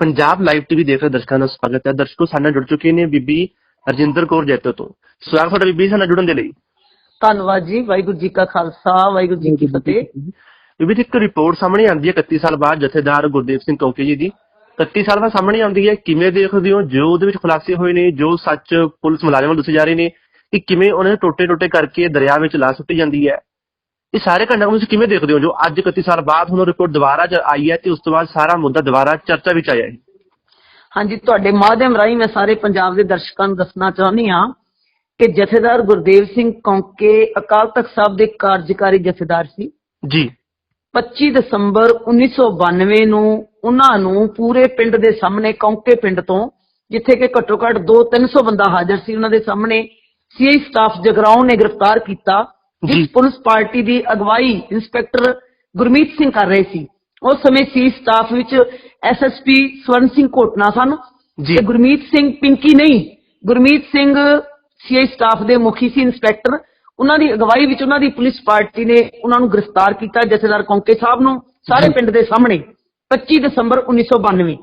Punjab live TV ਦੇਖ ਰਹੇ ਦਰਸ਼ਕਾਂ ਦਾ ਸਵਾਗਤ ਹੈ। ਦਰਸ਼ਕੋ ਸਾਡੇ ਨਾਲ ਜੁੜ ਚੁੱਕੇ ਨੇ ਬੀਬੀ ਰਜਿੰਦਰ ਕੌਰ ਜੈਤੋ ਤੋਂ। ਸਵਾਗਤ ਤੁਹਾਡਾ ਬੀਬੀ ਸਾਡੇ ਨਾਲ ਜੁੜਨ ਦੇ ਲਈ। ਧੰਨਵਾਦ ਜੀ ਵਾਹਿਗੁਰੂ ਜੀ ਕਾ ਖਾਲਸਾ ਵਾਹਿਗੁਰੂ ਜੀ ਕੀ ਫਤਿਹ। ਬੀਬੀ ਜੀ ਇੱਕ ਰਿਪੋਰਟ ਸਾਹਮਣੇ ਆਉਂਦੀ ਹੈ 31 ਸਾਲ ਬਾਅਦ ਜਥੇਦਾਰ ਗੁਰਦੇਵ ਸਿੰਘ ਕੌਂਕੇ ਜੀ ਦੀ। 31 ਸਾਲ ਬਾਅਦ ਸਾਹਮਣੇ ਆਉਂਦੀ ਹੈ ਕਿਵੇਂ ਦੇਖਦੇ ਹੋ? ਜੋ ਉਹਦੇ ਵਿੱਚ ਖੁਲਾਸੇ ਹੋਏ ਨੇ ਜੋ ਸੱਚ ਪੁਲਿਸ ਮੁਲਾਜ਼ਮਾਂ ਨੂੰ ਦੱਸੇ ਜਾ ਰਹੇ ਨੇ ਕਿ ਕਿਵੇਂ ਉਹਨਾਂ ਨੇ ਟੋਟੇ ਟੋਟੇ ਕਰਕੇ ਦਰਿਆ ਵਿੱਚ ਲਾ ਸੁੱਟੀ ਜਾਂਦੀ ਹੈ। ਇਹ ਸਾਰੇ ਘਟਨਾ ਨੂੰ ਤੁਸੀਂ ਕਿਵੇਂ ਦੇਖਦੇ ਹੋ? ਜੋ ਅੱਜ 31 ਸਾਲ ਬਾਅਦ ਹੁਣ ਰਿਪੋਰਟ ਦੁਬਾਰਾ ਆਈ ਹੈ ਤੇ ਉਸ ਤੋਂ ਬਾਅਦ ਸਾਰਾ ਮੁੱਦਾ ਦੁਬਾਰਾ ਚਰਚਾ ਵਿੱਚ ਆਇਆ ਹੈ। ਹਾਂਜੀ ਤੁਹਾਡੇ ਮਾਧਿਅਮ ਰਾਹੀਂ ਮੈਂ ਸਾਰੇ ਪੰਜਾਬ ਦੇ ਦਰਸ਼ਕਾਂ ਨੂੰ ਦੱਸਣਾ ਚਾਹੁੰਦੀ ਹਾਂ ਕਿ ਜਥੇਦਾਰ ਗੁਰਦੇਵ ਸਿੰਘ ਕੌਂਕੇ ਅਕਾਲ ਤਖਤ ਸਾਹਿਬ ਦੇ ਕਾਰਜਕਾਰੀ ਜਥੇਦਾਰ ਸੀ। ਜੀ। 25 ਦਸੰਬਰ 1992 ਨੂੰ ਉਹਨਾਂ ਨੂੰ ਪੂਰੇ ਪਿੰਡ ਦੇ ਸਾਹਮਣੇ ਕੌਂਕੇ ਪਿੰਡ ਤੋਂ ਜਿੱਥੇ ਕਿ ਘੱਟੋ ਘੱਟ 2-300 ਬੰਦਾ ਹਾਜ਼ਰ ਸੀ ਉਹਨਾਂ ਦੇ ਸਾਹਮਣੇ ਸੀਆਈ ਸਟਾਫ ਜਗਰਾਉਂ ਨੇ ਗ੍ਰਿਫਤਾਰ ਕੀਤਾ। ਜਿਸ ਪੁਲਿਸ ਪਾਰਟੀ ਦੀ ਅਗਵਾਈ ਇੰਸਪੈਕਟਰ ਗੁਰਮੀਤ ਸਿੰਘ ਕਰ ਰਹੇ ਸੀ। ਉਸ ਸਮੇਂ ਸੀ ਸਟਾਫ ਵਿੱਚ ਐਸਐਸਪੀ ਸਵਰਨ ਸਿੰਘ ਕੋਟਨਾ ਸਨ ਜੀ। ਗੁਰਮੀਤ ਸਿੰਘ ਪਿੰਕੀ ਨਹੀਂ। ਗੁਰਮੀਤ ਸਿੰਘ ਸੀਆਈ ਸਟਾਫ ਦੇ ਮੁਖੀ ਸੀ ਇੰਸਪੈਕਟਰ। ਉਹਨਾਂ ਦੀ ਅਗਵਾਈ ਵਿੱਚ ਉਹਨਾਂ ਦੀ ਪੁਲਿਸ ਪਾਰਟੀ ਨੇ ਉਹਨਾਂ ਨੂੰ ਗ੍ਰਿਫਤਾਰ ਕੀਤਾ ਜਥੇਦਾਰ ਕੌਂਕੇ ਸਾਹਿਬ ਨੂੰ ਸਾਰੇ। ਪਿੰਡ ਦੇ ਸਾਹਮਣੇ 25 ਦਸੰਬਰ 1992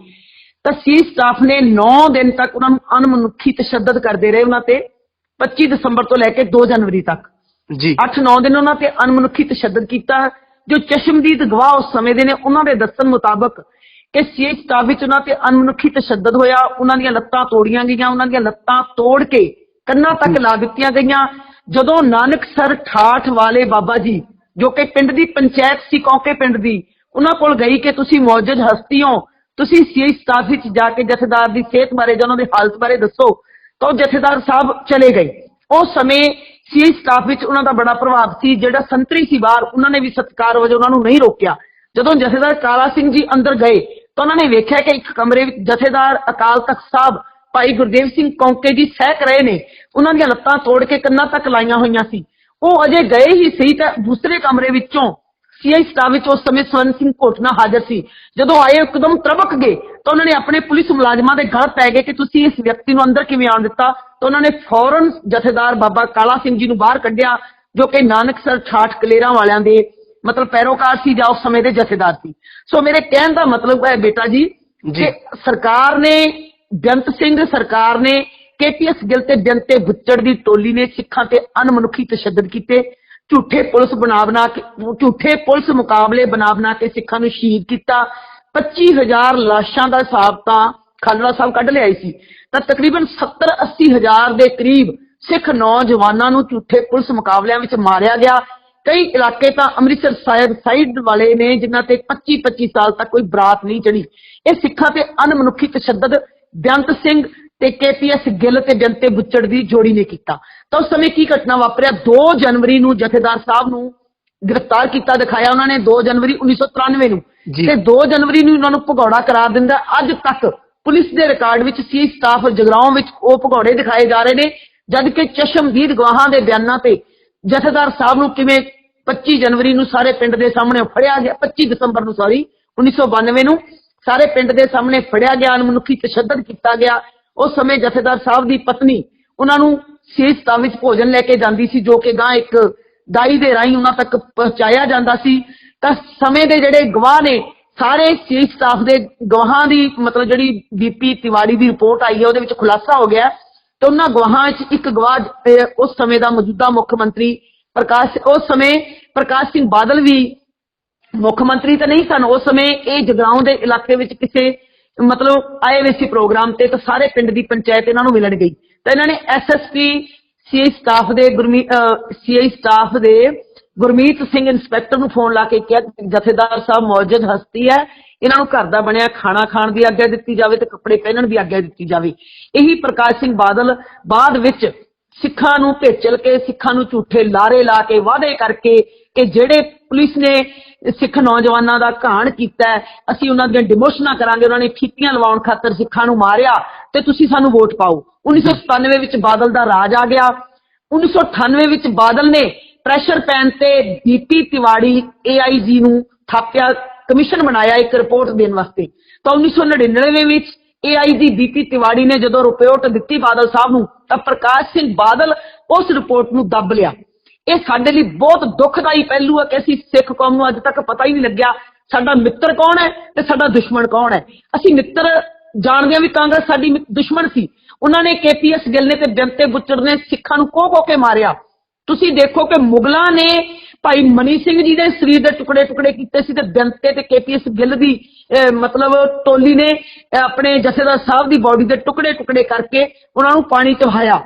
ਤਾਂ ਸੀ ਸਟਾਫ ਨੇ 9 ਦਿਨ ਤੱਕ ਉਹਨਾਂ ਨੂੰ ਅਣਮਨੁੱਖੀ ਤਸ਼ੱਦਦ ਕਰਦੇ ਰਹੇ ਉਹਨਾਂ ਤੇ। 25 ਦਸੰਬਰ ਤੋਂ ਲੈ ਕੇ 2 ਜਨਵਰੀ ਤੱਕ। ਜੀ। 8-9 ਦਿਨ ਉਹਨਾਂ ਤੇ ਅਨਮਨੁੱਖੀ ਤਸ਼ੱਦਦ ਕੀਤਾ। ਜੋ ਚਸ਼ਮਦੀਦ ਗਵਾਹ ਉਸ ਸਮੇਂ ਦੇ ਨੇ, ਉਹਨਾਂ ਦੇ ਦੱਸਣ ਮੁਤਾਬਕ ਕਿ ਸੀਐਚ ਸਟਾਫ ਵਿੱਚ ਉਹਨਾਂ ਤੇ ਅਣਮਨੁੱਖੀ ਤਸ਼ੱਦਦ ਹੋਇਆ। ਉਹਨਾਂ ਦੀਆਂ ਲੱਤਾਂ ਤੋੜੀਆਂ ਗਈਆਂ। ਉਹਨਾਂ ਦੀਆਂ ਲੱਤਾਂ ਤੋੜ ਕੇ ਕੰਨਾਂ ਤੱਕ ਲਾ ਦਿੱਤੀਆਂ ਗਈਆਂ। ਜਦੋਂ ਨਾਨਕਸਰ ਠਾਠ ਵਾਲੇ ਬਾਬਾ ਜੀ, ਜੋ ਕਿ ਪਿੰਡ ਦੀ ਪੰਚਾਇਤ ਸੀ, ਕੌਕੇ ਪਿੰਡ ਦੀ, ਉਹਨਾਂ ਕੋਲ ਗਈ ਕਿ ਤੁਸੀਂ ਮੌਜੂਦ ਹਸਤੀ ਹੋ। ਤੁਸੀਂ ਸੀਐਚ ਸਟਾਫ ਵਿੱਚ ਜਾ ਕੇ ਜਥੇਦਾਰ ਦੀ ਸਿਹਤ ਬਾਰੇ ਜਾਂ ਉਹਨਾਂ ਦੀ ਹਾਲਤ ਬਾਰੇ ਦੱਸੋ। ਤਾਂ ਉਹ ਜਥੇਦਾਰ ਸਾਹਿਬ ਚਲੇ ਗਏ। ਉਸ ਸਮੇਂ ਸੀ ਸਟਾਫ ਵਿੱਚ ਉਹਨਾਂ ਦਾ ਬੜਾ ਪ੍ਰਭਾਵ ਸੀ, ਜਿਹੜਾ ਸੰਤਰੀ ਸੀ ਬਾਹਰ, ਉਹਨਾਂ ਨੇ ਵੀ ਸਤਕਾਰ ਵਜੋਂ ਉਹਨਾਂ ਨੂੰ ਨਹੀਂ ਰੋਕਿਆ। ਜਦੋਂ ਜਥੇਦਾਰ ਕਾਲਾ ਸਿੰਘ ਜੀ ਅੰਦਰ ਗਏ, ਤਾਂ ਉਹਨਾਂ ਨੇ ਵੇਖਿਆ ਕਿ ਇੱਕ ਕਮਰੇ ਵਿੱਚ ਜਥੇਦਾਰ ਅਕਾਲ ਤਖਤ ਸਾਹਿਬ ਭਾਈ ਗੁਰਦੇਵ ਸਿੰਘ ਕੌਂਕੇ ਜੀ ਸਹਿਕ ਰਹੇ ਨੇ। ਉਹਨਾਂ ਦੀਆਂ ਲੱਤਾਂ ਤੋੜ ਕੇ ਕੰਨਾਂ ਤੱਕ ਲਾਈਆਂ ਹੋਈਆਂ ਸੀ। ਉਹ ਅਜੇ ਗਏ ਹੀ ਸਹੀ ਤਾਂ ਦੂਸਰੇ ਕਮਰੇ ਵਿੱਚੋਂ ਸੀਆਈ ਸਟਾਫ ਵਿੱਚ ਉਸ ਸਮੇਂ ਸਵਰਨ ਸਿੰਘ ਕੋਟਨਾ ਹਾਜ਼ਰ ਸੀ। ਜਦੋਂ ਆਏ ਇੱਕਦਮ ਤਰਬਕ ਗਏ ਤਾਂ ਉਹਨਾਂ ਨੇ ਆਪਣੇ ਪੁਲਿਸ ਮੁਲਾਜ਼ਮਾਂ ਦੇ ਗਲ ਪੈ ਗਏ ਕਿ ਤੁਸੀਂ ਇਸ ਵਿਅਕਤੀ ਨੂੰ ਅੰਦਰ ਕਿਵੇਂ ਆਉਣ ਦਿੱਤਾ। ਤਾਂ ਉਹਨਾਂ ਨੇ ਫੌਰਨ ਜਥੇਦਾਰ ਬਾਬਾ ਕਾਲਾ ਸਿੰਘ ਜੀ ਨੂੰ ਬਾਹਰ ਕੱਢਿਆ ਜੋ ਕਿ ਨਾਨਕਸਰ ਠਾਠ ਕਲੇਰਾਂ ਵਾਲਿਆਂ ਦੇ ਮਤਲਬ ਪੈਰੋਕਾਰ ਸੀ ਜਾਂ ਉਸ ਸਮੇਂ ਦੇ ਜਥੇਦਾਰ ਸੀ। ਸੋ ਮੇਰੇ ਕਹਿਣ ਦਾ ਮਤਲਬ ਹੈ ਬੇਟਾ ਜੀ। ਕਿ ਸਰਕਾਰ ਨੇ ਬੇਅੰਤ ਸਿੰਘ ਸਰਕਾਰ ਨੇ ਕੇਪੀਐਸ ਗਿੱਲ ਤੇ ਬੇਅੰਤੇ ਬੁੱਚੜ ਦੀ ਟੋਲੀ ਨੇ ਸਿੱਖਾਂ ਤੇ ਅਨਮਨੁੱਖੀ ਤਸ਼ੱਦਦ ਕੀਤੇ। ਝੂਠੇ ਪੁਲਿਸ ਬਣਾ ਬਣਾ ਕੇ, ਝੂਠੇ ਪੁਲਿਸ ਮੁਕਾਬਲੇ ਬਣਾ ਬਣਾ ਕੇ ਸਿੱਖਾਂ ਨੂੰ ਸ਼ਹੀਦ ਕੀਤਾ। 25000 ਲਾਸ਼ਾਂ ਦਾ ਹਿਸਾਬ ਤਾਂ ਖਾਲੜਾ ਸਾਹਿਬ ਕੱਢ ਲਿਆਈ ਸੀ। ਤਾਂ ਤਕਰੀਬਨ 70 80 ਹਜ਼ਾਰ ਦੇ ਕਰੀਬ ਸਿੱਖ ਨੌਜਵਾਨਾਂ ਨੂੰ ਝੂਠੇ ਪੁਲਿਸ ਮੁਕਾਬਲਿਆਂ ਵਿੱਚ ਮਾਰਿਆ ਗਿਆ। ਕਈ ਇਲਾਕੇ ਤਾਂ ਅੰਮ੍ਰਿਤਸਰ ਸਾਹਿਬ ਸਾਈਡ ਵਾਲੇ ਨੇ, ਜਿਨ੍ਹਾਂ ਤੇ 25 25 ਸਾਲ ਤੱਕ ਕੋਈ ਬਰਾਤ ਨਹੀਂ ਚੜੀ ਇਹ ਸਿੱਖਾਂ ਤੇ ਅਨਮਨੁੱਖੀ ਤਸ਼ੱਦਦ। ਬੇਅੰਤ ਸਿੰਘ ਤੇ ਕੇਪੀਐਸ ਗਿੱਲ ਤੇ ਜਨਤੇ ਬੁੱਚੜ ਦੀ ਜੋੜੀ ਨੇ ਕੀਤਾ। ਤਾਂ ਉਸ ਸਮੇਂ ਕੀ ਘਟਨਾ ਵਾਪਰਿਆ? 2 ਜਨਵਰੀ ਨੂੰ ਜਥੇਦਾਰ ਸਾਹਿਬ ਨੂੰ ਗ੍ਰਿਫਤਾਰ ਕੀਤਾ ਦਿਖਾਇਆ ਉਹਨਾਂ ਨੇ 2 ਜਨਵਰੀ 1993 ਨੂੰ। ਤੇ 2 ਜਨਵਰੀ ਨੂੰ ਉਹਨਾਂ ਨੂੰ ਭਗੌੜਾ ਕਰਾਰ ਦਿੰਦਾ। ਅੱਜ ਤੱਕ ਪੁਲਿਸ ਦੇ ਰਿਕਾਰਡ ਵਿੱਚ ਸੀ ਸਟਾਫ ਜਗਰਾਉਂ ਵਿੱਚ ਉਹ ਭਗੌੜੇ ਦਿਖਾਏ ਜਾ ਰਹੇ ਨੇ ਜਦ ਕਿ ਚਸ਼ਮਦੀਦ ਗਵਾਹਾਂ ਦੇ ਬਿਆਨਾਂ ਤੇ ਜਥੇਦਾਰ ਸਾਹਿਬ ਨੂੰ ਕਿਵੇਂ 25 ਜਨਵਰੀ ਨੂੰ ਸਾਰੇ ਪਿੰਡ ਦੇ ਸਾਹਮਣੇ ਫੜਿਆ ਗਿਆ 25 ਦਸੰਬਰ ਨੂੰ ਸੌਰੀ 1992 ਨੂੰ ਸਾਰੇ ਪਿੰਡ ਦੇ ਸਾਹਮਣੇ ਫੜਿਆ ਗਿਆ ਅਨਮਨੁੱਖੀ ਤਸ਼ੱਦਦ ਕੀਤਾ ਗਿਆ। ਉਸ ਸਮੇਂ ਜਥੇਦਾਰ ਸਾਹਿਬ ਦੀ ਪਤਨੀ ਉਹਨਾਂ ਨੂੰ ਸੀਸ ਵਿੱਚ ਭੋਜਨ ਲੈ ਕੇ ਜਾਂਦੀ ਸੀ, ਜੋ ਕਿ ਗਾਂ ਇੱਕ ਦਾਈ ਦੇ ਰਾਹੀਂ ਉਹਨਾਂ ਤੱਕ ਪਹੁੰਚਾਇਆ ਜਾਂਦਾ ਸੀ। ਤਾਂ ਸਮੇਂ ਦੇ ਜਿਹੜੇ ਗਵਾਹ ਨੇ, ਸਾਰੇ ਸੀ ਸਟਾਫ ਦੇ ਗਵਾਹਾਂ ਦੀ ਮਤਲਬ ਜਿਹੜੀ ਬੀਪੀ ਤਿਵਾੜੀ ਦੀ ਰਿਪੋਰਟ ਆਈ ਹੈ, ਉਹਦੇ ਵਿੱਚ ਖੁਲਾਸਾ ਹੋ ਗਿਆ। ਤੇ ਉਹਨਾਂ ਗਵਾਹਾਂ 'ਚ ਇੱਕ ਗਵਾਹ ਉਸ ਸਮੇਂ ਦਾ ਮੌਜੂਦਾ ਮੁੱਖ ਮੰਤਰੀ ਪ੍ਰਕਾਸ਼, ਉਸ ਸਮੇਂ ਪ੍ਰਕਾਸ਼ ਸਿੰਘ ਬਾਦਲ ਵੀ ਮੁੱਖ ਮੰਤਰੀ ਤਾਂ ਨਹੀਂ ਸਨ, ਉਸ ਸਮੇਂ ਇਹ ਜਗਰਾਉਂ ਦੇ ਇਲਾਕੇ ਵਿੱਚ ਕਿਸੇ ਮਤਲਬ ਆਏ ਹੋਏ ਸੀ ਪ੍ਰੋਗਰਾਮ ਤੇ ਤਾਂ ਸਾਰੇ ਪਿੰਡ ਦੀ ਪੰਚਾਇਤ ਇਹਨਾਂ ਨੂੰ ਮਿਲਣ ਗਈ। ਤਾਂ ਇਹਨਾਂ ਨੇ ਐਸਐਸਪੀ ਸੀਆਈ ਸਟਾਫ ਦੇ ਗੁਰਮੀ ਸੀਆਈ ਸਟਾਫ ਦੇ ਗੁਰਮੀਤ ਸਿੰਘ ਇੰਸਪੈਕਟਰ ਨੂੰ ਫੋਨ ਲਾ ਕੇ ਕਿਹਾ ਜਥੇਦਾਰ ਸਾਹਿਬ ਮੌਜੂਦ ਹਸਤੀ ਹੈ, ਇਹਨਾਂ ਨੂੰ ਘਰ ਦਾ ਬਣਿਆ ਖਾਣਾ ਖਾਣ ਦੀ ਆਗਿਆ ਦਿੱਤੀ ਜਾਵੇ ਤੇ ਕੱਪੜੇ ਪਹਿਨਣ ਦੀ ਆਗਿਆ ਦਿੱਤੀ ਜਾਵੇ। ਇਹੀ ਪ੍ਰਕਾਸ਼ ਸਿੰਘ ਬਾਦਲ ਬਾਅਦ ਵਿੱਚ ਸਿੱਖਾਂ ਨੂੰ ਭੇਚਲ ਕੇ, ਸਿੱਖਾਂ ਨੂੰ ਝੂਠੇ ਲਾਰੇ ਲਾ ਕੇ ਵਾਅਦੇ ਕਰਕੇ ਕਿ ਜਿਹੜੇ ਪੁਲਿਸ ਨੇ ਸਿੱਖ ਨੌਜਵਾਨਾਂ ਦਾ ਘਾਣ ਕੀਤਾ ਅਸੀਂ ਉਹਨਾਂ ਦੀਆਂ ਡਿਮੋਸ਼ਨਾਂ ਕਰਾਂਗੇ, ਉਹਨਾਂ ਨੇ ਫੀਤੀਆਂ ਲਵਾਉਣ ਖਾਤਰ ਸਿੱਖਾਂ ਨੂੰ ਮਾਰਿਆ ਤੇ ਤੁਸੀਂ ਸਾਨੂੰ ਵੋਟ ਪਾਓ। 1997 ਵਿੱਚ ਬਾਦਲ ਦਾ ਰਾਜ ਆ ਗਿਆ। 1998 ਵਿੱਚ ਬਾਦਲ ਨੇ ਪ੍ਰੈਸ਼ਰ ਪੈਣ ਤੇ ਬੀਪੀ ਤਿਵਾੜੀ ਏਆਈਜੀ ਨੂੰ ਥਾਪਿਆ, ਕਮਿਸ਼ਨ ਬਣਾਇਆ ਇੱਕ ਰਿਪੋਰਟ ਦੇਣ ਵਾਸਤੇ। ਤਾਂ 1999 ਵਿੱਚ ਏਆਈਜੀ ਬੀਪੀ ਤਿਵਾੜੀ ਨੇ ਜਦੋਂ ਰਿਪੋਰਟ ਦਿੱਤੀ ਬਾਦਲ ਸਾਹਿਬ ਨੂੰ, ਤਾਂ ਪ੍ਰਕਾਸ਼ ਸਿੰਘ ਬਾਦਲ ਉਸ ਰਿਪੋਰਟ ਨੂੰ ਦੱਬ ਲਿਆ। ਇਹ ਸਾਡੇ ਲਈ ਬਹੁਤ ਦੁਖਦਾਈ ਪਹਿਲੂ ਹੈ ਕਿ ਅਸੀਂ ਸਿੱਖ ਕੌਮ ਨੂੰ ਅੱਜ ਤੱਕ ਪਤਾ ਹੀ ਨਹੀਂ ਲੱਗਿਆ ਸਾਡਾ ਮਿੱਤਰ ਕੌਣ ਹੈ ਤੇ ਸਾਡਾ ਦੁਸ਼ਮਣ ਕੌਣ ਹੈ। ਅਸੀਂ ਮਿੱਤਰ ਜਾਣਦੇ ਹਾਂ ਵੀ ਕਾਂਗਰਸ ਸਾਡੀ ਦੁਸ਼ਮਣ ਸੀ। ਉਹਨਾਂ ਨੇ ਕੇਪੀਐਸ ਗਿੱਲ ਨੇ ਤੇ ਬੇਅੰਤੇ ਬੁੱਚੜ ਨੇ ਸਿੱਖਾਂ ਨੂੰ ਕੋਹ ਕੋਹ ਕੇ ਮਾਰਿਆ। ਤੁਸੀਂ ਦੇਖੋ ਕਿ ਮੁਗਲਾਂ ਨੇ ਭਾਈ ਮਨੀ ਸਿੰਘ ਜੀ ਦੇ ਸਰੀਰ ਦੇ ਟੁਕੜੇ ਟੁਕੜੇ ਕੀਤੇ ਸੀ ਤੇ ਬੇਅੰਤੇ ਤੇ ਕੇਪੀਐਸ ਗਿੱਲ ਦੀ ਅਹ, ਮਤਲਬ ਟੋਲੀ ਨੇ ਆਪਣੇ ਜਥੇਦਾਰ ਸਾਹਿਬ ਦੀ ਬਾਡੀ ਦੇ ਟੁਕੜੇ ਟੁਕੜੇ ਕਰਕੇ ਉਹਨਾਂ ਨੂੰ ਪਾਣੀ ਚ ਵਹਾਇਆ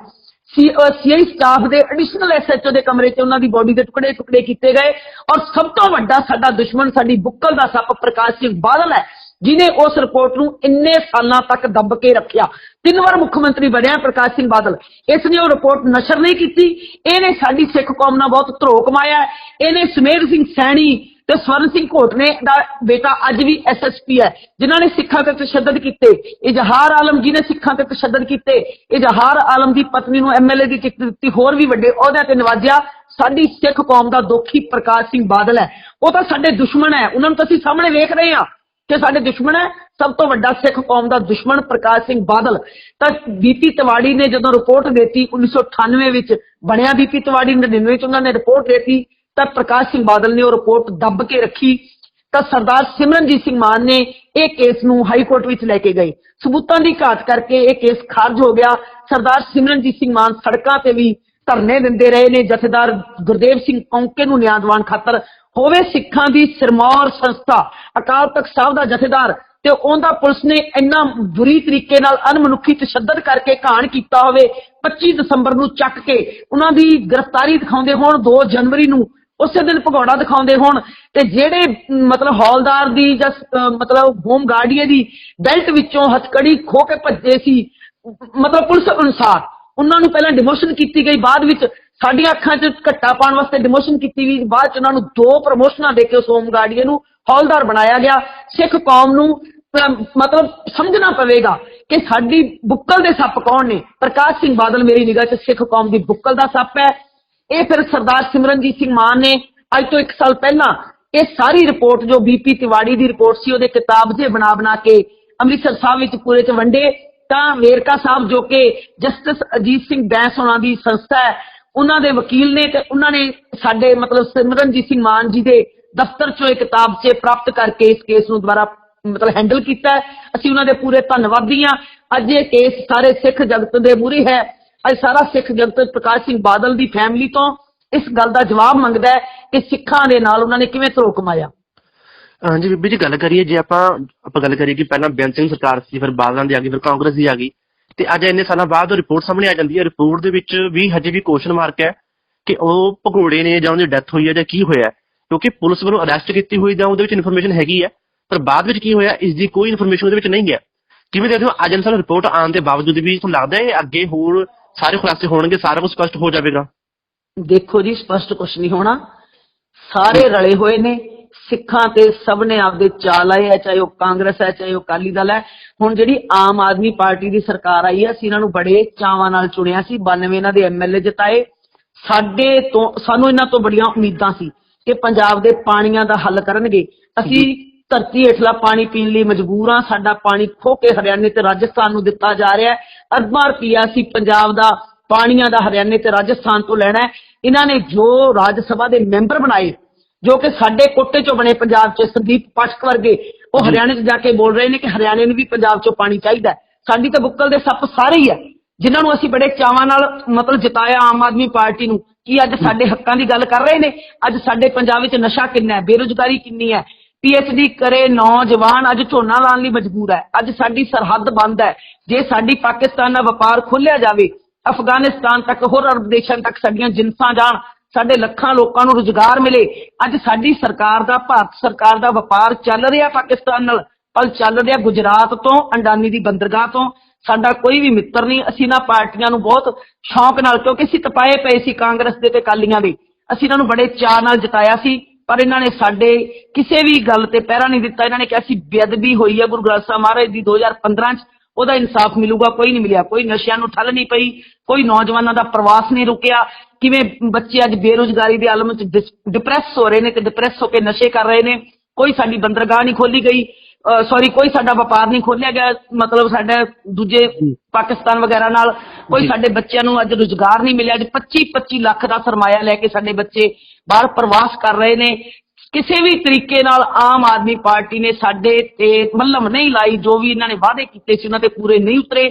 ਸੀਆਈ ਸਟਾਫ ਦੇ ਐਡੀਸ਼ਨਲ ਐਸਐਚਓ ਦੇ ਕਮਰੇ 'ਚ ਉਹਨਾਂ ਦੀ ਬੋਡੀ ਦੇ ਟੁਕੜੇ ਟੁਕੜੇ ਕੀਤੇ ਗਏ ਔਰ ਸਭ ਤੋਂ ਵੱਡਾ ਸਾਡਾ ਦੁਸ਼ਮਣ, ਸਾਡੀ ਬੁੱਕਲ ਦਾ ਸੱਪ ਪ੍ਰਕਾਸ਼ ਸਿੰਘ ਬਾਦਲ ਹੈ ਜਿਨੇ ਉਸ ਰਿਪੋਰਟ ਨੂੰ ਇੰਨੇ ਸਾਲਾਂ ਤੱਕ ਦੱਬ ਕੇ ਰੱਖਿਆ। ਤਿੰਨ ਵਾਰ ਮੁੱਖ ਮੰਤਰੀ ਬਣਿਆ ਪ੍ਰਕਾਸ਼ ਸਿੰਘ ਬਾਦਲ। ਇਸ ਨੇ ਉਹ ਰਿਪੋਰਟ ਨਸ਼ਰ ਨਹੀਂ ਕੀਤੀ। ਇਹਨੇ ਸਾਡੀ ਸਿੱਖ ਕੌਮ ਨਾਲ ਬਹੁਤ ਧਰੋ ਕਮਾਇਆ। ਇਹਨੇ ਸੁਮੇਰ ਸਿੰਘ ਸੈਣੀ ਤੇ ਸਵਰਨ ਸਿੰਘ ਘੋਟਨੇ ਦਾ ਬੇਟਾ ਅੱਜ ਵੀ ਐਸਐਸਪੀ ਹੈ, ਜਿਨ੍ਹਾਂ ਨੇ ਸਿੱਖਾਂ ਤੇ ਤਸ਼ੱਦਦ ਕੀਤੇ। ਇਜ਼ਹਾਰ ਆਲਮ ਜੀ ਨੇ ਸਿੱਖਾਂ ਤੇ ਤਸ਼ੱਦਦ ਕੀਤੇ। ਇਜ਼ਹਾਰ ਆਲਮ ਦੀ ਪਤਨੀ ਨੂੰ ਐਮਐਲਏ ਦੀ ਟਿਕਟ ਦਿੱਤੀ, ਹੋਰ ਵੀ ਵੱਡੇ ਅਹੁਦਿਆਂ ਤੇ ਨਵਾਜਿਆ। ਸਾਡੀ ਸਿੱਖ ਕੌਮ ਦਾ ਦੋਖੀ ਪ੍ਰਕਾਸ਼ ਸਿੰਘ ਬਾਦਲ ਹੈ। ਉਹ ਤਾਂ ਸਾਡੇ ਦੁਸ਼ਮਣ ਹੈ। ਉਹਨਾਂ ਨੂੰ ਤਾਂ ਅਸੀਂ ਸਾਹਮਣੇ ਵੇਖ ਰਹੇ ਹਾਂ ਕਿ ਸਾਡੇ ਦੁਸ਼ਮਣ ਹੈ। ਸਭ ਤੋਂ ਵੱਡਾ ਸਿੱਖ ਕੌਮ ਦਾ ਦੁਸ਼ਮਣ ਪ੍ਰਕਾਸ਼ ਸਿੰਘ ਬਾਦਲ। ਤਾਂ ਬੀਪੀ ਤਿਵਾੜੀ ਨੇ ਜਦੋਂ ਰਿਪੋਰਟ ਦਿੱਤੀ 1998 ਵਿੱਚ ਬਣਿਆ ਬੀਪੀ ਤਿਵਾੜੀ 99 ਵਿੱਚ ਉਹਨਾਂ ਨੇ ਰਿਪੋਰਟ ਦਿੱਤੀ। ਤਾਂ ਪ੍ਰਕਾਸ਼ ਸਿੰਘ ਬਾਦਲ ਨੇ ਉਹ ਰਿਪੋਰਟ ਦੱਬ ਕੇ ਰੱਖੀ। ਤਾਂ ਸਰਦਾਰ ਸਿਮਰਨਜੀਤ ਸਿੰਘ ਮਾਨ ਨੇ ਇਹ ਕੇਸ ਨੂੰ ਹਾਈ ਕੋਰਟ ਵਿੱਚ ਲੈ ਕੇ ਗਏ। ਸਬੂਤਾਂ ਦੀ ਘਾਟ ਕਰਕੇ ਇਹ ਕੇਸ ਖਾਰਜ ਹੋ ਗਿਆ। ਸਰਦਾਰ ਸਿਮਰਨਜੀਤ ਸਿੰਘ ਮਾਨ ਸੜਕਾਂ ਤੇ ਵੀ ਧਰਨੇ ਦਿੰਦੇ ਰਹੇ ਨੇ। ਜਥੇਦਾਰ ਗੁਰਦੇਵ ਸਿੰਘ ਕੌਂਕੇ ਨੂੰ ਨਿਆਂ ਦਿਵਾਉਣ ਖਾਤਰ। ਹੋਵੇ ਸਿੱਖਾਂ ਦੀ ਸਿਰਮੌਰ ਸੰਸਥਾ, ਅਕਾਲ ਤਖਤ ਸਾਹਿਬ ਦਾ ਜਥੇਦਾਰ ਤੇ ਉਹਦਾ ਪੁਲਿਸ ਨੇ ਇੰਨਾ ਬੁਰੀ ਤਰੀਕੇ ਨਾਲ ਅਨਮਨੁੱਖੀ ਤਸ਼ੱਦਦ ਕਰਕੇ ਘਾਣ ਕੀਤਾ ਹੋਵੇ 25 ਦਸੰਬਰ ਨੂੰ ਚੱਕ ਕੇ ਉਹਨਾਂ ਦੀ ਗ੍ਰਿਫਤਾਰੀ ਦਿਖਾਉਂਦੇ ਹੋਣ 2 ਜਨਵਰੀ ਨੂੰ ਉਸੇ ਦਿਨ ਭਗੌੜਾ ਦਿਖਾਉਂਦੇ ਹੋਣ ਤੇ ਜਿਹੜੇ ਮਤਲਬ ਹੌਲਦਾਰ ਦੀ ਜਾਂ ਮਤਲਬ ਹੋਮ ਗਾਰਡੀਏ ਦੀ ਬੈਲਟ ਵਿੱਚੋਂ ਹਥਕੜੀ ਖੋ ਕੇ ਭੱਜੇ ਸੀ, ਮਤਲਬ ਪੁਲਿਸ ਅਨੁਸਾਰ। ਉਹਨਾਂ ਨੂੰ ਪਹਿਲਾਂ ਡਿਮੋਸ਼ਨ ਕੀਤੀ ਗਈ, ਬਾਅਦ ਵਿੱਚ ਸਾਡੀਆਂ ਅੱਖਾਂ 'ਚ ਘੱਟਾ ਪਾਉਣ ਵਾਸਤੇ ਡਿਮੋਸ਼ਨ ਕੀਤੀ ਗਈ, ਬਾਅਦ 'ਚ ਉਹਨਾਂ ਨੂੰ ਦੋ ਪ੍ਰਮੋਸ਼ਨਾਂ ਦੇ ਕੇ ਉਸ ਹੋਮ ਗਾਰਡੀਏ ਨੂੰ ਹੌਲਦਾਰ ਬਣਾਇਆ ਗਿਆ। ਸਿੱਖ ਕੌਮ ਨੂੰ ਮਤਲਬ ਸਮਝਣਾ ਪਵੇਗਾ ਕਿ ਸਾਡੀ ਬੁੱਕਲ ਦੇ ਸੱਪ ਕੌਣ ਨੇ? ਪ੍ਰਕਾਸ਼ ਸਿੰਘ ਬਾਦਲ ਮੇਰੀ ਨਿਗਾਹ 'ਚ ਸਿੱਖ ਕੌਮ ਦੀ ਬੁੱਕਲ ਦਾ ਸੱਪ ਹੈ। ਇਹ ਫਿਰ ਸਰਦਾਰ ਸਿਮਰਨਜੀਤ ਸਿੰਘ ਮਾਨ ਨੇ ਅੱਜ ਤੋਂ 1 ਸਾਲ ਪਹਿਲਾਂ ਇਹ ਸਾਰੀ ਰਿਪੋਰਟ ਜੋ ਬੀਪੀ ਤਿਵਾੜੀ ਦੀ ਰਿਪੋਰਟ ਸੀ, ਉਹਦੇ ਕਿਤਾਬ ਜੇ ਬਣਾ ਬਣਾ ਕੇ ਅੰਮ੍ਰਿਤਸਰ ਸਾਹਿਬ ਵਿੱਚ ਪੂਰੇ ਚ ਵੰਡੇ, ਤਾਂ ਵੇਰਕਾ ਸਾਹਿਬ ਜੋ ਕਿ ਜਸਟਿਸ ਅਜੀਤ ਸਿੰਘ ਬੈਂਸ ਉਹਨਾਂ ਦੀ ਸੰਸਥਾ ਹੈ, ਉਹਨਾਂ ਦੇ ਵਕੀਲ ਨੇ ਤੇ ਉਹਨਾਂ ਨੇ ਸਾਡੇ ਮਤਲਬ ਸਿਮਰਨਜੀਤ ਸਿੰਘ ਮਾਨ ਜੀ ਦੇ ਦਫ਼ਤਰ ਚੋਂ ਇਹ ਕਿਤਾਬ 'ਚ ਪ੍ਰਾਪਤ ਕਰਕੇ ਇਸ ਕੇਸ ਨੂੰ ਦੁਬਾਰਾ ਮਤਲਬ ਹੈਂਡਲ ਕੀਤਾ ਅਸੀਂ ਉਹਨਾਂ ਦੇ ਪੂਰੇ ਧੰਨਵਾਦੀ ਹਾਂ। ਅੱਜ ਇਹ ਕੇਸ ਸਾਰੇ ਸਿੱਖ ਜਗਤ ਦੇ ਮੂਹਰੇ ਹੈ। ਅੱਜ ਸਾਰਾ ਸਿੱਖ ਜਗਤ ਪ੍ਰਕਾਸ਼ ਸਿੰਘ ਬਾਦਲ ਦੀ ਫੈਮਿਲੀ ਤੋਂ ਇਸ ਗੱਲ ਦਾ ਜਵਾਬ ਮੰਗਦਾ ਹੈ ਕਿ ਸਿੱਖਾਂ ਦੇ ਨਾਲ ਉਹਨਾਂ ਨੇ ਕਿਵੇਂ ਧਰੋ ਕਮਾਇਆ। ਹਾਂਜੀ, ਬੀਬੀ ਜੀ ਗੱਲ ਕਰੀਏ, ਜੇ ਆਪਾਂ ਆਪਾਂ ਗੱਲ ਕਰੀਏ ਕਿ ਪਹਿਲਾਂ ਬੇਅੰਤ ਸਿੰਘ ਸਰਕਾਰ ਸੀ, ਫਿਰ ਬਾਦਲਾਂ ਦੀ ਆ ਗਈ, ਫਿਰ ਕਾਂਗਰਸ ਦੀ ਆ ਗਈ। ਤੇ ਅੱਜ ਇੰਨੇ ਸਾਲਾਂ ਬਾਅਦ ਉਹ ਰਿਪੋਰਟ ਸਾਹਮਣੇ ਆ ਜਾਂਦੀ ਹੈ ਰਿਪੋਰਟ ਦੇ ਵਿੱਚ ਵੀ ਹਜੇ ਵੀ ਕੁਐਸਚਨ ਮਾਰਕ ਹੈ ਕਿ ਉਹ ਭਗੋੜੇ ਨੇ ਜਾਂ ਉਹਦੀ ਡੈਥ ਹੋਈ ਹੈ ਜਾਂ ਕੀ ਹੋਇਆ ਕਿਉਂਕਿ ਪੁਲਿਸ ਵੱਲੋਂ ਅਰੈਸਟ ਕੀਤੀ ਹੋਈ ਜਾਂ ਉਹਦੇ ਵਿੱਚ ਇਨਫੋਰਮੇਸ਼ਨ ਹੈਗੀ ਹੈ, ਪਰ ਬਾਅਦ ਵਿੱਚ ਕੀ ਹੋਇਆ ਇਸ ਦੀ ਕੋਈ ਇਨਫੋਰਮੇਸ਼ਨ ਉਹਦੇ ਵਿੱਚ ਨਹੀਂ ਹੈ। ਕਿਵੇਂ ਦੇਖਦੇ ਹੋ, ਅੱਜ ਇਨਸਾਨ ਰਿਪੋਰਟ ਆਉਣ ਦੇ ਬਾਵਜੂਦ ਵੀ ਤੁਹਾਨੂੰ ਲੱਗਦਾ ਹੈ ਅੱਗੇ ਹੋਰ ਸਾਰੇ ਖੁਲਾਸੇ ਹੋਣਗੇ, ਸਾਰਾ ਕੁਝ ਸਪਸ਼ਟ ਹੋ ਜਾਵੇਗਾ। ਦੇਖੋ ਜੀ, ਸਪਸ਼ਟ ਕੁਝ ਨਹੀਂ ਹੋਣਾ। ਸਾਰੇ ਰਲੇ ਹੋਏ ਨੇ, ਸਿੱਖਾਂ ਤੇ ਸਭ ਨੇ ਆਪਦੇ ਚਾਲ ਆਏ ਹੈ ਚਾਹੇ ਉਹ ਕਾਂਗਰਸ ਹੈ, ਚਾਹੇ ਉਹ ਅਕਾਲੀ ਦਲ ਹੈ। ਹੁਣ ਜਿਹੜੀ ਆਮ ਆਦਮੀ ਪਾਰਟੀ ਦੀ ਸਰਕਾਰ ਆਈ ਹੈ ਅਸੀਂ ਇਹਨਾਂ ਨੂੰ ਬੜੇ ਚਾਵਾਂ ਨਾਲ ਚੁਣਿਆ ਸੀ 92 ਇਹਨਾਂ ਦੇ ਐਮਐਲਏ ਜਿਤਾਏ। ਸਾਡੇ ਤੋਂ, ਸਾਨੂੰ ਇਹਨਾਂ ਤੋਂ ਬੜੀਆਂ ਉਮੀਦਾਂ ਸੀ ਕਿ ਪੰਜਾਬ ਦੇ ਪਾਣੀਆਂ ਦਾ ਹੱਲ ਕਰਨਗੇ। ਅਸੀਂ ਧਰਤੀ ਹੇਠਲਾ ਪਾਣੀ ਪੀਣ ਲਈ ਮਜਬੂਰ ਹਾਂ ਸਾਡਾ ਪਾਣੀ ਖੋ ਕੇ ਹਰਿਆਣੇ ਤੇ ਰਾਜਸਥਾਨ ਨੂੰ ਦਿੱਤਾ ਜਾ ਰਿਹਾ ਹੈ। ਅਰਬਾਂ ਰੁਪਈਆ ਅਸੀਂ ਪੰਜਾਬ ਦਾ ਪਾਣੀਆਂ ਦਾ ਹਰਿਆਣੇ ਤੇ ਰਾਜਸਥਾਨ ਤੋਂ ਲੈਣਾ ਹੈ। ਇਹਨਾਂ ਨੇ ਜੋ ਰਾਜ ਸਭਾ ਦੇ ਮੈਂਬਰ ਬਣਾਏ ਜੋ ਕਿ ਸਾਡੇ ਕੋਟੇ ਚੋਂ ਬਣੇ ਪੰਜਾਬ 'ਚ ਸੰਦੀਪ ਪਾਠਕ ਵਰਗੇ ਉਹ ਹਰਿਆਣੇ 'ਚ ਜਾ ਕੇ ਬੋਲ ਰਹੇ ਨੇ ਕਿ ਹਰਿਆਣੇ ਨੂੰ ਵੀ ਪੰਜਾਬ 'ਚੋਂ ਪਾਣੀ ਚਾਹੀਦਾ। ਸਾਡੀ ਤਾਂ ਬੁੱਕਲ ਦੇ ਸੱਪ ਸਾਰੇ ਹੀ ਆ ਜਿਨ੍ਹਾਂ ਨੂੰ ਅਸੀਂ ਬੜੇ ਚਾਵਾਂ ਨਾਲ ਮਤਲਬ ਜਿਤਾਇਆ ਆਮ ਆਦਮੀ ਪਾਰਟੀ ਨੂੰ ਕੀ ਅੱਜ ਸਾਡੇ ਹੱਕਾਂ ਦੀ ਗੱਲ ਕਰ ਰਹੇ ਨੇ? ਅੱਜ ਸਾਡੇ ਪੰਜਾਬ ਵਿੱਚ ਨਸ਼ਾ ਕਿੰਨਾ ਹੈ ਬੇਰੁਜ਼ਗਾਰੀ ਕਿੰਨੀ ਹੈ? ਪੀਐਚਡੀ ਕਰੇ ਨੌਜਵਾਨ, ਅੱਜ ਝੋਨਾ ਲਾਉਣ ਲਈ ਮਜਬੂਰ ਹੈ। ਅੱਜ ਸਾਡੀ ਸਰਹੱਦ ਬੰਦ ਹੈ। ਜੇ ਸਾਡੀ ਪਾਕਿਸਤਾਨ ਨਾਲ ਵਪਾਰ ਖੋਲਿਆ ਜਾਵੇ, ਅਫਗਾਨਿਸਤਾਨ ਤੱਕ, ਹੋਰ ਅਰਬ ਦੇਸ਼ਾਂ ਤੱਕ ਸਾਡੀਆਂ ਜਿੰਸਾਂ ਜਾਣ, ਸਾਡੇ ਲੱਖਾਂ ਲੋਕਾਂ ਨੂੰ ਰੁਜ਼ਗਾਰ ਮਿਲੇ। ਅੱਜ ਸਾਡੀ ਸਰਕਾਰ ਦਾ, ਭਾਰਤ ਸਰਕਾਰ ਦਾ ਵਪਾਰ ਚੱਲ ਰਿਹਾ ਪਾਕਿਸਤਾਨ ਨਾਲ। ਪਰ ਚੱਲ ਰਿਹਾ ਗੁਜਰਾਤ ਤੋਂ, ਅੰਡਾਨੀ ਦੀ ਬੰਦਰਗਾਹ ਤੋਂ। ਸਾਡਾ ਕੋਈ ਵੀ ਮਿੱਤਰ ਨਹੀਂ। ਅਸੀਂ ਨਾ ਪਾਰਟੀਆਂ ਨੂੰ ਬਹੁਤ ਸ਼ੌਂਕ ਨਾਲ, ਕਿਉਂਕਿ ਅਸੀਂ ਤਪਾਏ ਪਏ ਸੀ ਕਾਂਗਰਸ ਦੇ ਤੇ ਕਾਲੀਆਂ ਦੇ। ਅਸੀਂ ਇਹਨਾਂ ਨੂੰ ਬੜੇ ਚਾਅ ਨਾਲ ਜਿਤਾਇਆ ਸੀ। ਪਰ ਇਹਨਾਂ ਨੇ ਸਾਡੇ ਕਿਸੇ ਵੀ ਗੱਲ ਤੇ ਪਹਿਰਾ ਨਹੀਂ ਦਿੱਤਾ। ਇਹਨਾਂ ਨੇ ਕਿਹਾ ਸੀ ਬੇਅਦਬੀ ਹੋਈ ਹੈ ਗੁਰੂ ਗ੍ਰੰਥ ਸਾਹਿਬ ਮਹਾਰਾਜ ਦੀ 2015 ਚ। ਉਹਦਾ ਇਨਸਾਫ ਮਿਲੂਗਾ, ਕੋਈ ਨਹੀਂ ਮਿਲਿਆ। ਕੋਈ ਨਸ਼ਿਆਂ ਨੂੰ ਠੱਲ ਨਹੀਂ ਪਈ, ਕੋਈ ਨੌਜਵਾਨਾਂ ਦਾ ਪ੍ਰਵਾਸ ਨਹੀਂ ਰੁਕਿਆ। ਕਿਵੇਂ ਬੱਚੇ ਅੱਜ ਬੇਰੁਜ਼ਗਾਰੀ ਦੇ ਆਲਮ ਚ ਡਿਪਰੈਸ ਹੋ ਰਹੇ ਨੇ ਤੇ ਡਿਪਰੈਸ ਹੋ ਕੇ ਨਸ਼ੇ ਕਰ ਰਹੇ ਨੇ। ਕੋਈ ਸਾਡੀ ਬੰਦਰਗਾਹ ਨਹੀਂ ਖੋਲੀ ਗਈ। ਸੌਰੀ ਕੋਈ ਸਾਡਾ ਵਪਾਰ ਨਹੀਂ ਖੋਲਿਆ ਗਿਆ। ਮਤਲਬ ਸਾਡਾ ਦੂਜੇ ਪਾਕਿਸਤਾਨ ਵਗੈਰਾ ਨਾਲ ਕੋਈ ਸਾਡੇ ਬੱਚਿਆਂ ਨੂੰ ਅੱਜ ਰੁਜ਼ਗਾਰ ਨਹੀਂ ਮਿਲਿਆ। ਅੱਜ 25 25 ਲੱਖ ਦਾ ਸਰਮਾਇਆ ਲੈ ਕੇ ਸਾਡੇ ਬੱਚੇ ਬਾਹਰ ਪ੍ਰਵਾਸ ਕਰ ਰਹੇ ਨੇ। ਕਿਸੇ ਵੀ ਤਰੀਕੇ ਨਾਲ ਆਮ ਆਦਮੀ ਪਾਰਟੀ ਨੇ ਸਾਡੇ ਤੇ ਮੱਲਮ ਨਹੀਂ ਲਾਈ। ਜੋ ਵੀ ਇਹਨਾਂ ਨੇ ਵਾਅਦੇ ਕੀਤੇ ਸੀ ਉਹਨਾਂ ਤੇ ਪੂਰੇ ਨਹੀਂ ਉਤਰੇ।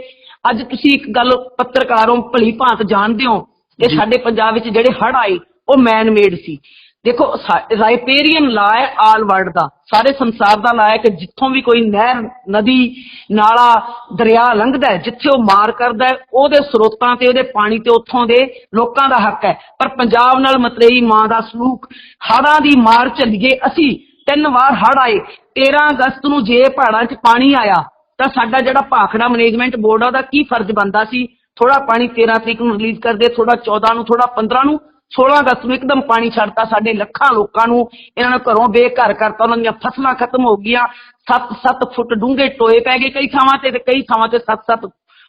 ਅੱਜ ਤੁਸੀਂ ਇੱਕ ਗੱਲ ਪੱਤਰਕਾਰੋਂ ਭਲੀ ਭਾਂਤ ਜਾਣਦੇ ਹੋ ਕਿ। ਸਾਡੇ ਪੰਜਾਬ ਵਿੱਚ ਜਿਹੜੇ ਹੜ੍ਹ ਆਏ ਉਹ ਮੈਨ ਮੇਡ ਸੀ। ਦੇਖੋ ਰਾਈਪੇਰੀਅਨ ਲਾ ਹੈ ਆਲ ਵਰਲਡ ਦਾ। ਸਾਰੇ ਸੰਸਾਰ ਦਾ ਲਾ ਹੈ ਕਿ ਜਿੱਥੋਂ ਵੀ ਕੋਈ ਨਹਿਰ, ਨਦੀ, ਨਾਲਾ, ਦਰਿਆ ਲੰਘਦਾ ਹੈ, ਜਿੱਥੇ ਉਹ ਮਾਰ ਕਰਦਾ ਹੈ, ਉਹਦੇ ਸਰੋਤਾਂ ਤੇ, ਉਹਦੇ ਪਾਣੀ ਤੇ, ਉੱਥੋਂ ਦੇ ਲੋਕਾਂ ਦਾ ਹੱਕ ਹੈ। ਪਰ ਪੰਜਾਬ ਨਾਲ ਮਤਰੇਈ ਮਾਂ ਦਾ ਸਲੂਕ, ਹੜ੍ਹਾਂ ਦੀ ਮਾਰ ਝੱਲੀਏ ਅਸੀਂ, ਤਿੰਨ ਵਾਰ ਹੜ੍ਹ ਆਏ 13 ਅਗਸਤ ਨੂੰ ਜੇ ਪਹਾੜਾਂ 'ਚ ਪਾਣੀ ਆਇਆ, ਤਾਂ ਸਾਡਾ ਜਿਹੜਾ ਭਾਖੜਾ ਮੈਨੇਜਮੈਂਟ ਬੋਰਡ ਆ, ਉਹਦਾ ਕੀ ਫਰਜ਼ ਬਣਦਾ ਸੀ? ਥੋੜਾ ਪਾਣੀ 13 ਤਰੀਕ ਨੂੰ ਰਿਲੀਜ਼ ਕਰਦੇ ਥੋੜਾ 14 ਨੂੰ ਥੋੜਾ 15 ਨੂੰ 16 ਅਗਸਤ ਨੂੰ ਇੱਕਦਮ ਪਾਣੀ ਛੱਡਤਾ ਸਾਡੇ ਲੱਖਾਂ ਲੋਕਾਂ ਨੂੰ, ਇਹਨਾਂ ਨੂੰ ਘਰੋਂ ਬੇਘਰ ਕਰਤਾ, ਉਹਨਾਂ ਦੀਆਂ ਫਸਲਾਂ ਖਤਮ ਹੋ ਗਈਆਂ 7-7 ਫੁੱਟ ਡੂੰਘੇ ਟੋਏ ਪੈ ਗਏ ਕਈ ਥਾਵਾਂ ਤੇ ਤੇ ਕਈ ਥਾਵਾਂ ਤੇ 7-7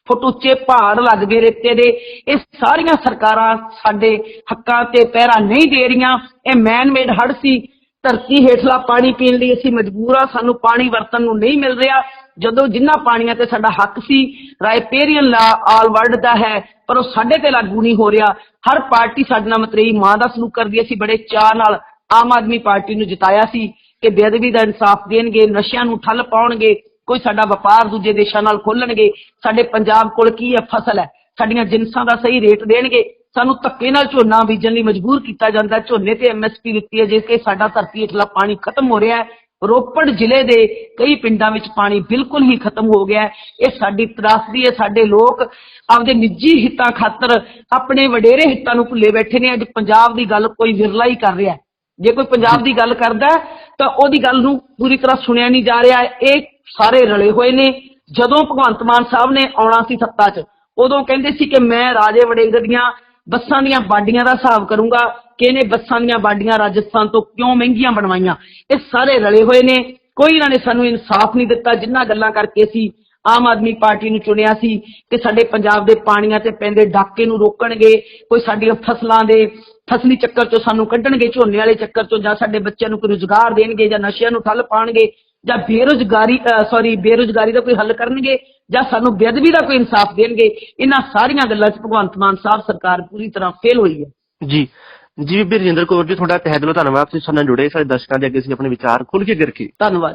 ਫੁੱਟ ਉੱਚੇ ਪਹਾੜ ਲੱਗ ਗਏ ਰੇਤੇ ਦੇ। ਇਹ ਸਾਰੀਆਂ ਸਰਕਾਰਾਂ ਸਾਡੇ ਹੱਕਾਂ ਤੇ ਪਹਿਰਾ ਨਹੀਂ ਦੇ ਰਹੀਆਂ। ਇਹ ਮੈਨ ਮੇਡ ਹੜ ਸੀ। ਧਰਤੀ ਹੇਠਲਾ ਪਾਣੀ ਪੀਣ ਲਈ ਅਸੀਂ ਮਜਬੂਰ ਆ, ਸਾਨੂੰ ਪਾਣੀ ਵਰਤਣ ਨੂੰ ਨਹੀਂ ਮਿਲ ਰਿਹਾ। ਜਦੋਂ ਜਿੰਨਾ ਪਾਣੀਆਂ ਤੇ ਸਾਡਾ ਹੱਕ ਸੀ, ਰਾਇਪੇਰੀਅਨ ਲਾ ਆਲ ਵਰਲਡ ਦਾ ਹੈ, ਪਰ ਉਹ ਸਾਡੇ ਤੇ ਲਾਗੂ ਨਹੀਂ ਹੋ ਰਿਹਾ। ਹਰ ਪਾਰਟੀ ਸਾਡੇ ਨਾਲ ਮਤਰੇਈ ਮਾਂ ਦਾ ਸਲੂਕ ਕਰਦੀ ਹੈ। ਅਸੀਂ ਬੜੇ ਚਾਅ ਨਾਲ ਆਮ ਆਦਮੀ ਪਾਰਟੀ ਨੂੰ ਜਿਤਾਇਆ ਸੀ ਕਿ ਬੇਅਦਬੀ ਦਾ ਇਨਸਾਫ ਦੇਣਗੇ, ਨਸ਼ਿਆਂ ਨੂੰ ਠੱਲ ਪਾਉਣਗੇ, ਕੋਈ ਸਾਡਾ ਵਪਾਰ ਦੂਜੇ ਦੇਸ਼ਾਂ ਨਾਲ ਖੋਲਣਗੇ। ਸਾਡੇ ਪੰਜਾਬ ਕੋਲ ਕੀ ਹੈ? ਫਸਲ ਹੈ। ਸਾਡੀਆਂ ਜਿੰਸਾਂ ਦਾ ਸਹੀ ਰੇਟ ਦੇਣਗੇ। ਸਾਨੂੰ ਧੱਕੇ ਨਾਲ ਝੋਨਾ ਬੀਜਣ ਲਈ ਮਜਬੂਰ ਕੀਤਾ ਜਾਂਦਾ ਝੋਨੇ ਤੇ ਐਮਐਸਪੀ ਦਿੱਤੀ ਹੈ, ਜਿਸ ਕੇ ਸਾਡਾ ਧਰਤੀ ਹੇਠਲਾ ਪਾਣੀ ਖਤਮ ਹੋ ਰਿਹਾ ਹੈ। ਰੋਪੜ ਜ਼ਿਲ੍ਹੇ ਦੇ ਕਈ ਪਿੰਡਾਂ ਵਿੱਚ ਪਾਣੀ ਬਿਲਕੁਲ ਹੀ ਖਤਮ ਹੋ ਗਿਆ ਇਹ ਸਾਡੀ ਤਰਾਸਦੀ ਹੈ, ਸਾਡੇ ਲੋਕ ਆਪਦੇ ਨਿੱਜੀ ਹਿੱਤਾਂ ਖਾਤਰ ਆਪਣੇ ਵਡੇਰੇ ਹਿੱਤਾਂ ਨੂੰ ਭੁੱਲੇ ਬੈਠੇ ਨੇ। ਅੱਜ ਪੰਜਾਬ ਦੀ ਗੱਲ ਕੋਈ ਵਿਰਲਾ ਹੀ ਕਰ ਰਿਹਾ ਜੇ ਕੋਈ ਪੰਜਾਬ ਦੀ ਗੱਲ ਕਰਦਾ ਤਾਂ ਉਹਦੀ ਗੱਲ ਨੂੰ ਪੂਰੀ ਤਰ੍ਹਾਂ ਸੁਣਿਆ ਨਹੀਂ ਜਾ ਰਿਹਾ ਇਹ ਸਾਰੇ ਰਲੇ ਹੋਏ ਨੇ। ਜਦੋਂ ਭਗਵੰਤ ਮਾਨ ਸਾਹਿਬ ਨੇ ਆਉਣਾ ਸੀ ਸੱਤਾ 'ਚ, ਉਦੋਂ ਕਹਿੰਦੇ ਸੀ ਕਿ ਮੈਂ ਰਾਜੇ ਵੜਿੰਗ ਦੀਆਂ ਬੱਸਾਂ ਦੀਆਂ ਬਾਡੀਆਂ ਦਾ ਹਿਸਾਬ ਕਰੂੰਗਾ ਕਿ ਇਹਨੇ ਬੱਸਾਂ ਦੀਆਂ ਬਾਡੀਆਂ ਰਾਜਸਥਾਨ ਤੋਂ ਕਿਉਂ ਮਹਿੰਗੀਆਂ ਬਣਵਾਈਆਂ। ਇਹ ਸਾਰੇ ਰਲੇ ਹੋਏ ਨੇ। ਕੋਈ ਇਹਨਾਂ ਨੇ ਸਾਨੂੰ ਇਨਸਾਫ ਨਹੀਂ ਦਿੱਤਾ। ਜਿੰਨਾ ਗੱਲਾਂ ਕਰਕੇ ਅਸੀਂ ਆਮ ਆਦਮੀ ਪਾਰਟੀ ਨੂੰ ਚੁਣਿਆ ਸੀ ਕਿ ਸਾਡੇ ਪੰਜਾਬ ਦੇ ਪਾਣੀਆਂ ਤੇ ਪੈਂਦੇ ਡਾਕੇ ਨੂੰ ਰੋਕਣਗੇ, ਕੋਈ ਸਾਡੀਆਂ ਫਸਲਾਂ ਦੇ ਫਸਲੀ ਚੱਕਰ ਚੋਂ ਸਾਨੂੰ ਕੱਢਣਗੇ, ਝੋਨੇ ਵਾਲੇ ਚੱਕਰ ਚੋਂ ਜਾਂ ਸਾਡੇ ਬੱਚਿਆਂ ਨੂੰ ਕੋਈ ਰੁਜ਼ਗਾਰ ਦੇਣਗੇ ਜਾਂ ਨਸ਼ਿਆਂ ਨੂੰ ਠੱਲ ਪਾਉਣਗੇ ਜਾਂ ਬੇਰੁਜ਼ਗਾਰੀ ਸੌਰੀ ਬੇਰੁਜ਼ਗਾਰੀ ਦਾ ਕੋਈ ਹੱਲ ਕਰਨਗੇ ਜਾਂ ਸਾਨੂੰ ਬੇਅਦਬੀ ਦਾ ਕੋਈ ਇਨਸਾਫ ਦੇਣਗੇ ਇਹਨਾਂ ਸਾਰੀਆਂ ਗੱਲਾਂ 'ਚ ਭਗਵੰਤ ਮਾਨ ਸਾਹਿਬ ਸਰਕਾਰ ਪੂਰੀ ਤਰ੍ਹਾਂ ਫੇਲ ਹੋਈ ਹੈ। ਜੀ। ਜੀ ਬੀਬੀ ਰਜਿੰਦਰ ਕੌਰ ਜੀ ਤੁਹਾਡਾ ਤਹਿ ਦਿਲੋਂ ਧੰਨਵਾਦ। ਤੁਸੀਂ ਸਾਡੇ ਨਾਲ ਜੁੜੇ ਸਾਡੇ ਦਰਸ਼ਕਾਂ ਦੇ ਅੱਗੇ ਅਸੀਂ ਆਪਣੇ ਵਿਚਾਰ ਖੁੱਲ੍ਹ ਕੇ ਰੱਖੇ ਧੰਨਵਾਦ